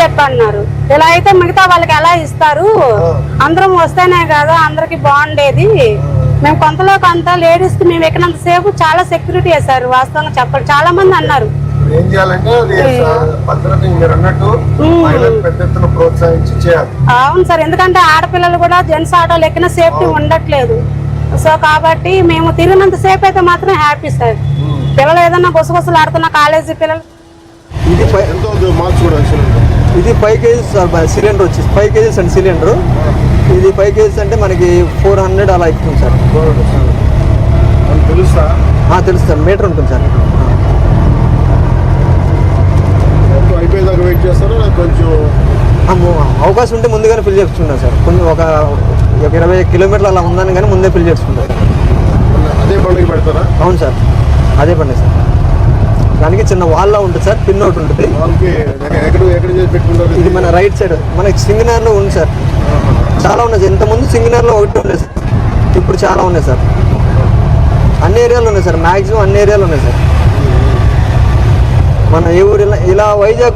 చెప్పి అన్నారు ఇలా అయితే మిగతా వాళ్ళకి ఎలా ఇస్తారు? అందరం వస్తేనే కదా అందరికి బాగుండేది. మేము కొంతలో కొంత లేడీస్కి మేము ఎక్కినంత సేపు చాలా సెక్యూరిటీ వేశారు వాస్తవంగా చెప్పాలి. చాలా మంది అన్నారు. ఇప్పుడు ఏం చేయాలంటే అది భద్రత మీరు అన్నట్టు మహిళలు పెద్ద ఎత్తున ప్రోత్సహించి చేయాలి. అవును సార్ ఎందుకంటే ఆడపిల్లలు కూడా జెంట్స్ ఆటోలు ఎక్కిన సేఫ్టీ ఉండట్లేదు. సో కాబట్టి మేము తిరిగినంత సేపు అయితే మాత్రం హ్యాపీ సార్. పిల్లలు ఏదన్నా గుసగుసలు ఆడుతున్న కాలేజీ పిల్లలు ఇది ఎంత ఇది ఫైవ్ కేజీస్ సిలిండర్ వచ్చేసి ఫైవ్ కేజీస్ అండి సిలిండర్ ఇది ఫైవ్ కేజీస్ అంటే మనకి ఫోర్ హండ్రెడ్ అలా ఎక్కుతుంది సార్. తెలుసా తెలుసు సార్ మీటర్ ఉంటుంది సార్. అయిపోయేదాకా వెయిట్ చేస్తారా? కొంచెం అవకాశం ఉంటే ముందుగానే ఫిల్ చేసుకుంటాం సార్. కొన్ని ఒక ఒక ఇరవై కిలోమీటర్లు అలా ఉందని కానీ ముందే ఫిల్ చేసుకుంటాం సార్. అదే పండుగ పెడతారా? అవును సార్. అదే పండి సార్. చిన్న వాల్లో ఉంటుంది. సార్ పిన్ ఒకటి ఉంటుంది ఇది మన రైట్ సైడ్ మనకి సింగనర్లో ఉంది సార్ చాలా ఉన్నాయి సార్ ఇంతకుముందు సింగనర్లో ఒకటి ఉన్నాయి సార్ ఇప్పుడు చాలా ఉన్నాయి సార్ అన్ని ఏరియాలు ఉన్నాయి సార్ మ్యాక్సిమం అన్ని ఏరియాలు ఉన్నాయి సార్ మన ఏ ఊరు ఇలా ఇలా వైజాగ్